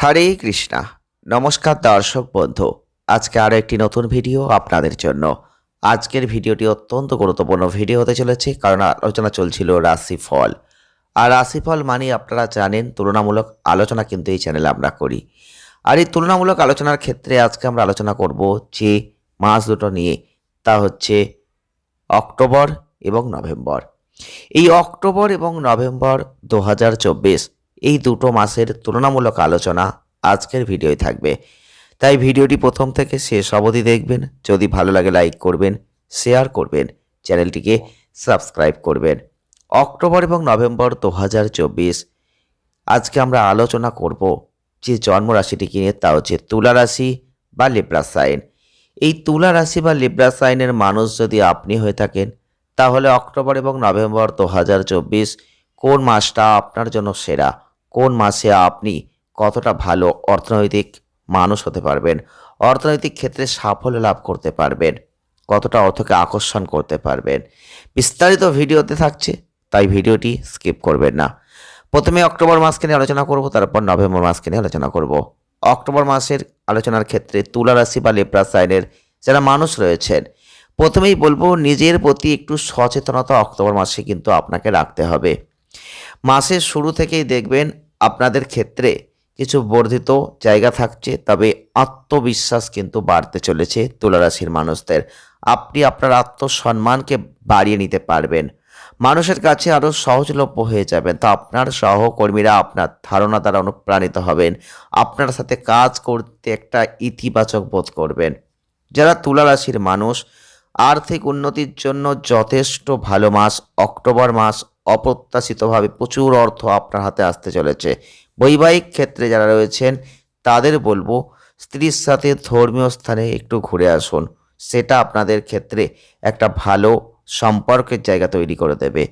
হরে কৃষ্ণা। নমস্কার দর্শক বন্ধু, আজকে আরও একটি নতুন ভিডিও আপনাদের জন্য। আজকের ভিডিওটি অত্যন্ত গুরুত্বপূর্ণ। ভিডিও হতে চলেছে কারণ আলোচনা চলছিল রাশিফল। আর রাশিফল মানে আপনারা জানেন, তুলনামূলক আলোচনা কিন্তু এই চ্যানেলে আমরা করি। আর এই তুলনামূলক আলোচনার ক্ষেত্রে আজকে আমরা আলোচনা করব যে মাস দুটো নিয়ে। তা হচ্ছে অক্টোবর এবং নভেম্বর। এই অক্টোবর এবং নভেম্বর দু হাজার চব্বিশ এই দুটো মাসের তুলনামূলক আলোচনা আজকের ভিডিওয় থাকবে। তাই ভিডিওটি প্রথম থেকে শেষ অবধি দেখবেন, যদি ভালো লাগে লাইক করবেন, শেয়ার করবেন, চ্যানেলটিকে সাবস্ক্রাইব করবেন। অক্টোবর এবং নভেম্বর দু হাজার চব্বিশ, আজকে আমরা আলোচনা করব যে জন্মরাশিটিকে নিয়ে, তা হচ্ছে তুলা রাশি বা লিব্রা সাইন। এই তুলা রাশি বা লিব্রা সাইনের মানুষ যদি আপনি হয়ে থাকেন, তাহলে অক্টোবর এবং নভেম্বর দু হাজার চব্বিশ কোন মাসটা আপনার জন্য সেরা? কোন মাসে আপনি কতটা ভালো অর্থনৈতিক মানুষ হতে পারবেন? অর্থনৈতিক ক্ষেত্রে সাফল্য লাভ করতে পারবেন। কতটা অর্থকে আকর্ষণ করতে পারবেন? বিস্তারিত ভিডিওতে থাকছে, তাই ভিডিওটি স্কিপ করবেন না। প্রথমে অক্টোবর মাসকে নিয়ে আলোচনা করব, তারপর নভেম্বর মাসকে নিয়ে আলোচনা করব। অক্টোবর মাসের আলোচনার ক্ষেত্রে তুলা রাশি বা লেপ্রা সাইনের যারা মানুষ রয়েছেন, প্রথমেই বলব নিজের প্রতি একটু সচেতনতা অক্টোবর মাসে কিন্তু আপনাকে রাখতে হবে। মাসের শুরু থেকেই দেখবেন আপনাদের ক্ষেত্রে কিছু বর্ধিত জায়গা থাকছে, তবে আত্মবিশ্বাস কিন্তু বাড়তে চলেছে তুলারাশির মানুষদের। আপনি আপনার আত্মসম্মানকে বাড়িয়ে নিতে পারবেন। মানুষের কাছে আরও সহজলভ্য হয়ে যাবেন, তো আপনার সহকর্মীরা আপনার ধারণা দ্বারা অনুপ্রাণিত হবেন। আপনার সাথে কাজ করতে একটা ইতিবাচক বোধ করবেন। যারা তুলারাশির মানুষ, আর্থিক উন্নতির জন্য যথেষ্ট ভালো মাস, অক্টোবর মাস অপ্রত্যাশিতভাবে প্রচুর অর্থ আপনার হাতে আসতে চলেছে। বৈবাহিক ক্ষেত্রে যারা রয়েছেন, তাদের বলব স্ত্রীর সাথে ধর্মীয় স্থানে একটু ঘুরে আসুন। সেটা আপনাদের ক্ষেত্রে একটা ভালো সম্পর্কের জায়গা তৈরি করে দেবে।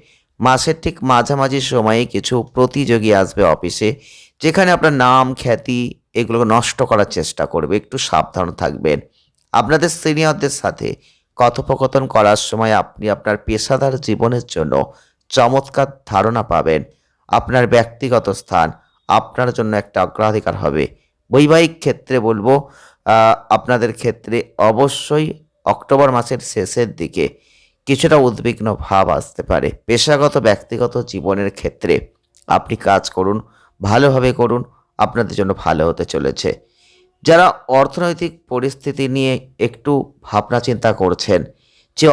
মাসের ঠিক মাঝামাঝি সময়ে কিছু প্রতিযোগী আসবে অফিসে, যেখানে আপনার নাম, খ্যাতি এগুলোকে নষ্ট করার চেষ্টা করবে। একটু সাবধান থাকবেন। আপনাদের সিনিয়রদের সাথে কথোপকথন করার সময় আপনি আপনার পেশাদার জীবনের জন্য চমৎকার ধারণা পাবেন। আপনার ব্যক্তিগত স্থান, আপনার জন্য একটা অগ্রাধিকার হবে। বৈবাহিক ক্ষেত্রে বলব আপনাদের ক্ষেত্রে অবশ্যই অক্টোবর মাসের শেষের দিকে কিছুটা উদ্বিগ্ন ভাব আসতে পারে। পেশাগত, ব্যক্তিগত জীবনের ক্ষেত্রে আপনি কাজ করুন, ভালোভাবে করুন, আপনাদের জন্য ভালো হতে চলেছে। যারা অর্থনৈতিক পরিস্থিতি নিয়ে একটু ভাবনা চিন্তা করছেন, যে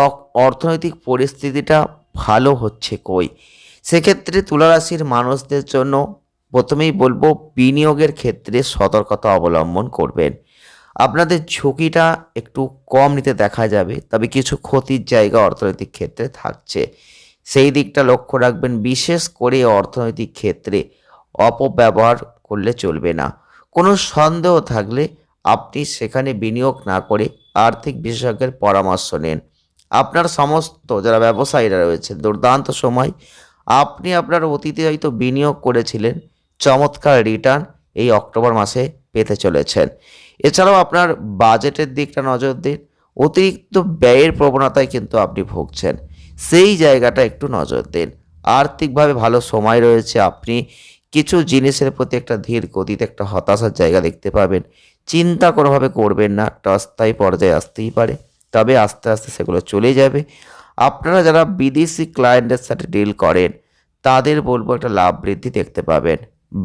অর্থনৈতিক পরিস্থিতিটা ভালো হচ্ছে কই? সেক্ষেত্রে তুলারাশির মানুষদের জন্য প্রথমেই বলব, বিনিয়োগের ক্ষেত্রে সতর্কতা অবলম্বন করবেন। আপনাদের ঝুঁকিটা একটু কম নিতে দেখা যাবে, তবে কিছু ক্ষতির জায়গা অর্থনৈতিক ক্ষেত্রে থাকছে। সেই দিকটা লক্ষ্য রাখবেন, বিশেষ করে অর্থনৈতিক ক্ষেত্রে অপব্যবহার করলে চলবে না। কোনো সন্দেহ থাকলে আপনি সেখানে বিনিয়োগ না করে আর্থিক বিশেষজ্ঞের পরামর্শ নেন। আপনার সমস্ত যারা ব্যবসায়ীরা রয়েছে, দুর্দান্ত সময়। আপনি আপনার অতীতে হয়তো বিনিয়োগ করেছিলেন, চমৎকার রিটার্ন এই অক্টোবর মাসে পেতে চলেছেন। এছাড়াও আপনার বাজেটের দিকটা নজর দিন, অতিরিক্ত ব্যয়ের প্রবণতায় কিন্তু আপনি ভুগছেন। সেই জায়গাটা একটু নজর দিন। আর্থিকভাবে ভালো সময় রয়েছে, আপনি কিছু জিনিসের প্রতি একটা ধীর গতিতে একটা হতাশার জায়গা দেখতে পাবেন। চিন্তা কোনোভাবে করবেন না, একটা অস্থায়ী পর্যায়ে আসতেই পারে। তবে আস্তে আস্তে সেগুলো চলে যাবে। আপনারা যারা বিদেশি ক্লায়েন্টের সাথে ডিল করেন, তাদের বলব একটা লাভ বৃদ্ধি দেখতে পাবেন।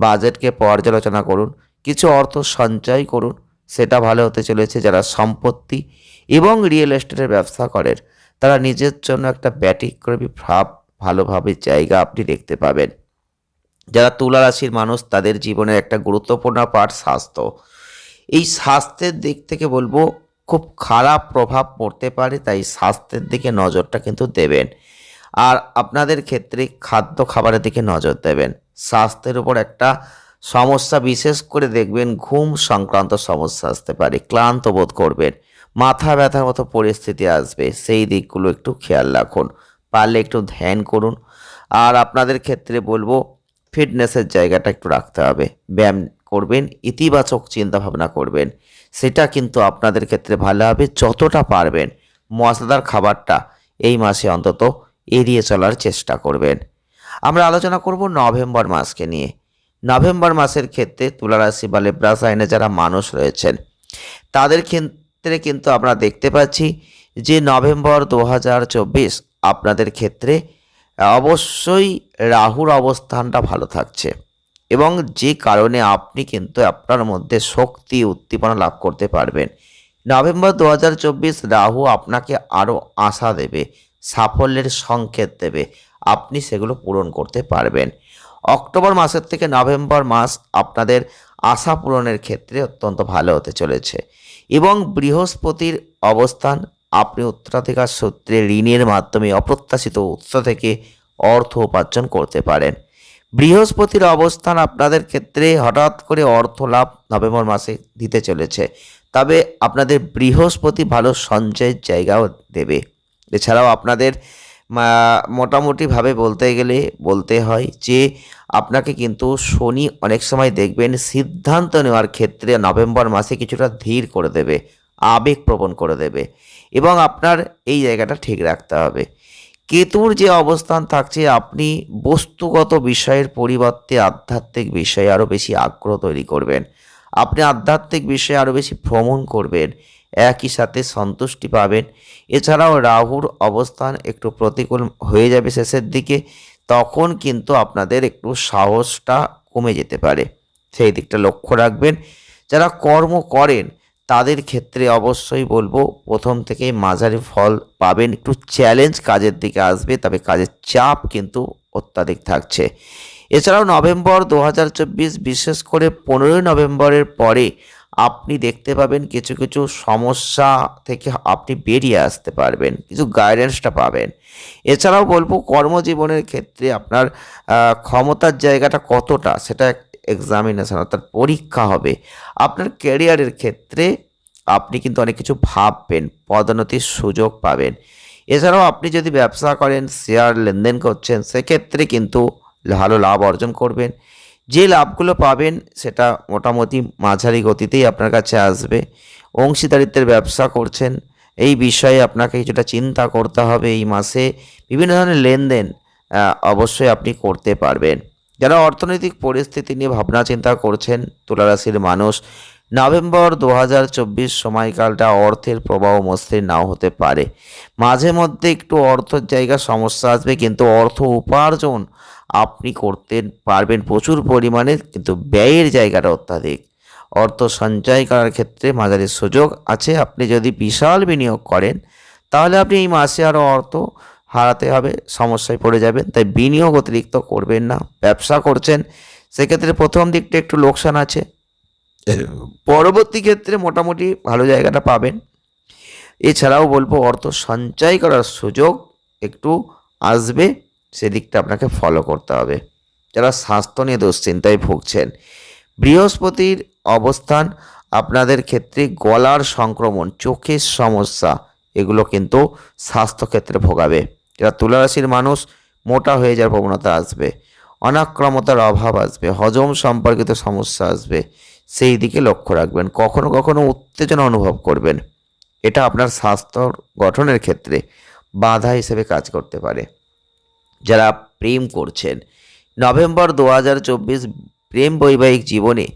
বাজেটকে পর্যালোচনা করুন, কিছু অর্থ সঞ্চয় করুন, সেটা ভালো হতে চলেছে যারা সম্পত্তি এবং রিয়েল এস্টেটের ব্যবসা করেন, তারা নিজের জন্য একটা ব্যতিক্রমী ভাব, ভালোভাবে জায়গা আপনি দেখতে পাবেন। যারা তুলা রাশির মানুষ, তাদের জীবনের একটা গুরুত্বপূর্ণ পার্ট স্বাস্থ্য। এই স্বাস্থ্যের দিক থেকে বলব খুব খারাপ প্রভাব পড়তে পারে, তাই স্বাস্থ্যের দিকে নজরটা কিন্তু দেবেন। আর আপনাদের ক্ষেত্রে খাদ্য খাবারের দিকে নজর দেবেন। স্বাস্থ্যের উপর একটা সমস্যা বিশেষ করে দেখবেন, ঘুম সংক্রান্ত সমস্যা আসতে পারে, ক্লান্ত বোধ করবেন, মাথা ব্যথার মতো পরিস্থিতি আসবে, সেই দিকগুলো একটু খেয়াল রাখুন। পারলে একটু ধ্যান করুন। আর আপনাদের ক্ষেত্রে বলব, ফিটনেসের জায়গাটা একটু রাখতে হবে। ব্যায়াম করবেন, ইতিবাচক চিন্তা ভাবনা করবেন। সেটা কিন্তু আপনাদের ক্ষেত্রে ভালো হবে যতটা পারবেন মশলাদার খাবারটা এই মাসে অন্তত এড়িয়ে চলার চেষ্টা করবেন। আমরা আলোচনা করব নভেম্বর মাসকে নিয়ে। নভেম্বর মাসের ক্ষেত্রে তুলারাশি বা লেব্রা সাইনে যারা মানুষ রয়েছেন, তাদের ক্ষেত্রে কিন্তু আমরা দেখতে পাচ্ছি যে নভেম্বর দু হাজার চব্বিশ আপনাদের ক্ষেত্রে অবশ্যই রাহুর অবস্থানটা ভালো থাকছে। এবং যে কারণে আপনি কিন্তু আপনার মধ্যে শক্তি উদ্দীপনা লাভ করতে পারবেন। নভেম্বর দু হাজার চব্বিশ রাহু আপনাকে আরও আশা দেবে, সাফল্যের সংকেত দেবে। আপনি সেগুলো পূরণ করতে পারবেন। অক্টোবর মাসের থেকে নভেম্বর মাস আপনাদের আশা পূরণের ক্ষেত্রে অত্যন্ত ভালো হতে চলেছে এবং বৃহস্পতির অবস্থান আপনি উত্তরাধিকার সূত্রে ঋণের মাধ্যমে অপ্রত্যাশিত উৎস থেকে অর্থ উপার্জন করতে পারেন। বৃহস্পতির অবস্থান আপনাদের ক্ষেত্রে হঠাৎ করে অর্থ লাভ নভেম্বর মাসে দিতে চলেছে। তবে আপনাদের বৃহস্পতি ভালো সঞ্চয়ের জায়গাও দেবে। এছাড়াও আপনাদের মোটামুটিভাবে বলতে গেলে, বলতে হয় যে আপনাকে কিন্তু শনি অনেক সময় দেখবেন সিদ্ধান্ত নেওয়ার ক্ষেত্রে নভেম্বর মাসে কিছুটা ধীর করে দেবে, আবেগপ্রবণ করে দেবে এবং আপনার এই জায়গাটা ঠিক রাখতে হবে। কেতুর যে অবস্থান থাকছে, আপনি বস্তুগত বিষয়ের পরিবর্তে আধ্যাত্মিক বিষয়ে আরও বেশি আগ্রহ তৈরি করবেন। আপনি আধ্যাত্মিক বিষয়ে আরও বেশি ভ্রমণ করবেন, একই সাথে সন্তুষ্টি পাবেন। এছাড়াও রাহুর অবস্থান একটু প্রতিকূল হয়ে যাবে শেষের দিকে, তখন কিন্তু আপনাদের একটু সাহসটা কমে যেতে পারে। সেই দিকটা লক্ষ্য রাখবেন। যারা কর্ম করেন তাদের ক্ষেত্রে অবশ্যই বলব, প্রথম থেকেই মাঝারি ফল পাবেন। একটু চ্যালেঞ্জ কাজের দিকে আসবে, তবে কাজের চাপ কিন্তু অত্যাধিক থাকছে। এছাড়াও নভেম্বর দু বিশেষ করে পনেরোই নভেম্বরের পরে আপনি দেখতে পাবেন কিছু কিছু সমস্যা থেকে আপনি বেরিয়ে আসতে পারবেন, কিছু গাইডেন্সটা পাবেন। এছাড়াও বলব, কর্মজীবনের ক্ষেত্রে আপনার ক্ষমতার জায়গাটা কতটা, সেটা এক্সামিনেশন অর্থাৎ পরীক্ষা হবে। আপনার ক্যারিয়ারের ক্ষেত্রে আপনি কিন্তু অনেক কিছু ভাববেন, পদোন্নতির সুযোগ পাবেন। এছাড়াও আপনি যদি ব্যবসা করেন শেয়ার লেনদেন করছেন, সেক্ষেত্রে কিন্তু ভালো লাভ অর্জন করবেন। যে লাভগুলো পাবেন, সেটা মোটামুটি মাঝারি গতিতেই আপনার কাছে আসবে। অংশীদারিত্বের ব্যবসা করছেন, এই বিষয়ে আপনাকে কিছুটা চিন্তা করতে হবে। এই মাসে বিভিন্ন ধরনের লেনদেন অবশ্যই আপনি করতে পারবেন। যারা অর্থনৈতিক পরিস্থিতি নিয়ে ভাবনা চিন্তা করছেন, তুলারাশির মানুষ, নভেম্বর দু হাজার চব্বিশ সময়কালটা অর্থের প্রবাহ মসৃণ নাও হতে পারে। মাঝে মধ্যে একটু অর্থের জায়গা সমস্যা আসবে, কিন্তু অর্থ উপার্জন আপনি করতে পারবেন প্রচুর পরিমাণে, কিন্তু ব্যয়ের জায়গাটা অত্যাধিক। অর্থ সঞ্চয় করার ক্ষেত্রে মাঝারি সুযোগ আছে। আপনি যদি বিশাল বিনিয়োগ করেন, তাহলে আপনি এই মাসে আরও অর্থ হারাতে হবে, সমস্যায় পড়ে যাবেন, তাই বিনিয়োগ অতিরিক্ত করবেন না, ব্যবসা করছেন, সেক্ষেত্রে প্রথম দিকটা একটু লোকসান আছে। পরবর্তী ক্ষেত্রে মোটামুটি ভালো জায়গাটা পাবেন। এছাড়াও বলব, অর্থ সঞ্চয় করার সুযোগ একটু আসবে, সেদিকটা আপনাকে ফলো করতে হবে। যারা স্বাস্থ্য নিয়ে দুশ্চিন্তায় ভুগছেন, বৃহস্পতির অবস্থান আপনাদের ক্ষেত্রে গলার সংক্রমণ, চোখের সমস্যা, এগুলো কিন্তু স্বাস্থ্যক্ষেত্রে ভোগাবে। যারা তুলারাশির মানুষ, মোটা হয়ে যাওয়ার প্রবণতা আসবে। অনাক্রমতার অভাব আসবে। হজম সম্পর্কিত সমস্যা আসবে। সেই দিকে লক্ষ্য রাখবেন। কখনো কখনো উত্তেজনা অনুভব করবেন। এটা আপনার স্বাস্থ্য গঠনের ক্ষেত্রে বাধা হিসেবে কাজ করতে পারে। যারা প্রেম করছেন, নভেম্বর দু হাজার চব্বিশ প্রেম বৈবাহিক জীবনে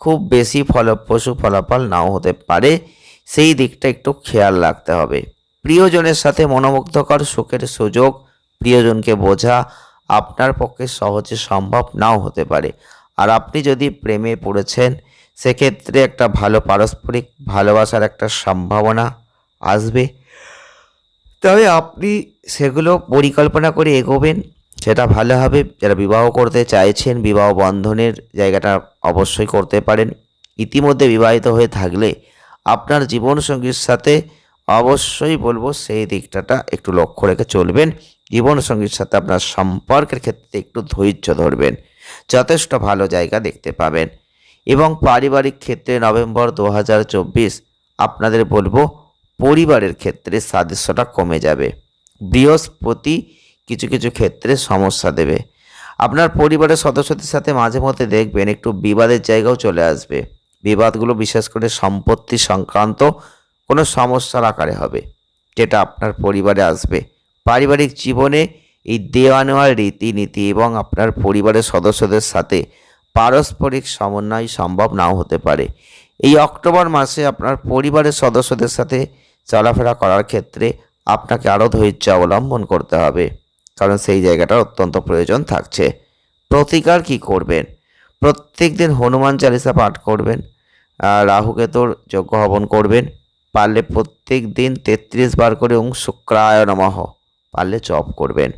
খুব বেশি ফলপ্রসূ ফলাফল নাও হতে পারে। সেই দিকটা একটু খেয়াল রাখতে হবে। প্রিয়জনের সাথে মনোমুগ্ধকর সুখের সুযোগ প্রিয়জনকে বোঝা আপনার পক্ষে সহজে সম্ভব নাও হতে পারে। আর আপনি যদি প্রেমে পড়েছেন, সেক্ষেত্রে একটা ভালো পারস্পরিক ভালোবাসার একটা সম্ভাবনা আসবে। তবে আপনি সেগুলো পরিকল্পনা করে এগোবেন, সেটা ভালো হবে। যারা বিবাহ করতে চাইছেন, বিবাহ বন্ধনের জায়গাটা অবশ্যই করতে পারেন। ইতিমধ্যে বিবাহিত হয়ে থাকলে আপনার জীবনসঙ্গীর সাথে অবশ্যই বলব সেই দিকটাটা একটু লক্ষ্য রেখে চলবেন। জীবনসঙ্গীর সাথে আপনার সম্পর্কের ক্ষেত্রে একটু ধৈর্য ধরবেন। যথেষ্ট ভালো জায়গা দেখতে পাবেন। এবং পারিবারিক ক্ষেত্রে নভেম্বর দু হাজার চব্বিশ আপনাদের বলব পরিবারের ক্ষেত্রে সাদৃশ্যটা কমে যাবে। বৃহস্পতি কিছু কিছু ক্ষেত্রে সমস্যা দেবে। আপনার পরিবারের সদস্যদের সাথে মাঝে মধ্যে দেখবেন একটু বিবাদের জায়গাও চলে আসবে। বিবাদগুলো বিশেষ করে সম্পত্তি সংক্রান্ত কোনো সমস্যার আকারে হবে, যেটা আপনার পরিবারে আসবে। পারিবারিক জীবনে এই দেওয়া নেওয়ার রীতিনীতি এবং আপনার পরিবারের সদস্যদের সাথে পারস্পরিক সমন্বয় সম্ভব নাও হতে পারে। এই অক্টোবর মাসে আপনার পরিবারের সদস্যদের সাথে চলাফেরা করার ক্ষেত্রে আপনাকে আরও ধৈর্য অবলম্বন করতে হবে, কারণ সেই জায়গাটার অত্যন্ত প্রয়োজন থাকছে। প্রতিকার কি করবেন? প্রত্যেক দিন হনুমান চালিসা পাঠ করবেন রাহুকেতুর যজ্ঞ হবন করবেন পারলে প্রত্যেক দিন তেত্রিশ বার করে ওং শুক্রায় নমঃ পারলে জপ করবেন।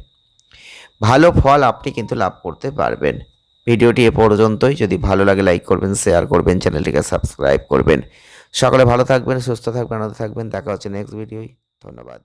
ভালো ফল আপনি কিন্তু লাভ করতে পারবেন। ভিডিওটি এ পর্যন্তই। যদি ভালো লাগে লাইক করবেন, শেয়ার করবেন, চ্যানেলটিকে সাবস্ক্রাইব করবেন। সকলে ভালো থাকবেন, সুস্থ থাকবেন, আনন্দ থাকবেন। দেখা হচ্ছে নেক্সট ভিডিওই ধন্যবাদ।